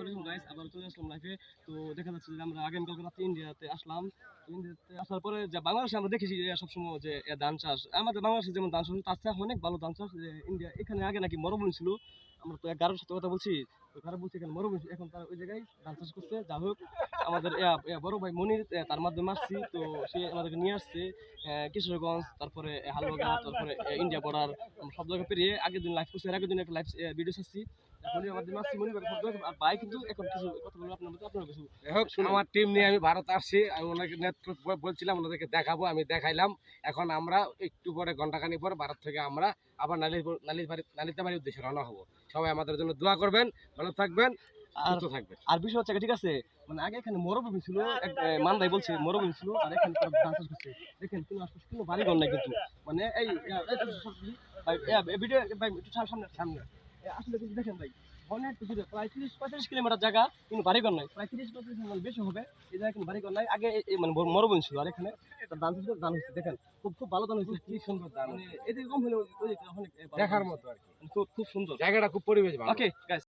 আলাইকুম গাইস আবার চলে আসলাম লাইফে তো দেখা যাচ্ছে যে আমরা আগামীকাল রাতে ইন্ডিয়াতে আসলাম। ইন্ডিয়াতে আসার পরে যে বাংলাদেশে আমরা দেখেছি সবসময় যে ধান চাষ, আমাদের বাংলাদেশে যেমন ধান চাষ তার অনেক ভালো ধান চাষ ইন্ডিয়া এখানে আগে নাকি মরুভূমি ছিল। আমরা তো গারোর সাথে কথা বলছি। তো গারো বলছি এখানে মরুভূমি এখন তারা ওই জায়গায় ধান চাষ করছে। যা হোক আমাদের বড় ভাই মনির তার মাধ্যমে আসছি। তো সে আমাদেরকে নিয়ে আসছে কিশোরগঞ্জ তারপরে তারপরে ইন্ডিয়া বর্ডার সব পেরিয়ে আগের দিন লাইভ করছি আগের দিন একটা লাইভ ভিডিও ছাড়ছি। আমার টিম নিয়ে আমি ভারত আসছি আমি ওনাকে বলছিলাম ওনাদেরকে দেখাবো আমি দেখাইলাম। এখন আমরা একটু পরে ঘন্টাখানি পর ভারত থেকে আমরা আবার নালিশ নালিশ বাড়ি নালিতে বাড়ির উদ্দেশ্যে রওনা হব। সবাই আমাদের জন্য দোয়া করবেন ভালো থাকবেন আর থাকবেন। আর বিষয় হচ্ছে ঠিক আছে? মানে আগে এখানে মরুভূমি ছিল এক মান ভাই বলছে মরুভূমি ছিল আর এখানে তারা ধান করছে। দেখেন কোনো আশপাশে কোনো বাড়ি ঘর নাই কিন্তু। মানে এই ভিডিও ভাই একটু সামনে সামনে। আসলে কিন্তু দেখেন ভাই অনেক দূরে প্রায় তিরিশ পঁয়ত্রিশ কিলোমিটার জায়গা কিন্তু বাড়িঘর নাই। প্রায় তিরিশ পঁয়ত্রিশ কিলোমিটার বেশি হবে। এই জায়গায় কিন্তু বাড়িঘর নাই। আগে মানে বড়- মরুভূমি ছিল আর এখানে দেখেন খুব খুব ভালো হচ্ছে কি সুন্দর মানে এদিকে কম হলে ওই- ওই দিকে অনেক এ, ভালো দেখার মতো আর কি। খুব খুব সুন্দর। জায়গাটা খুব পরিবেশ ভালো ওকে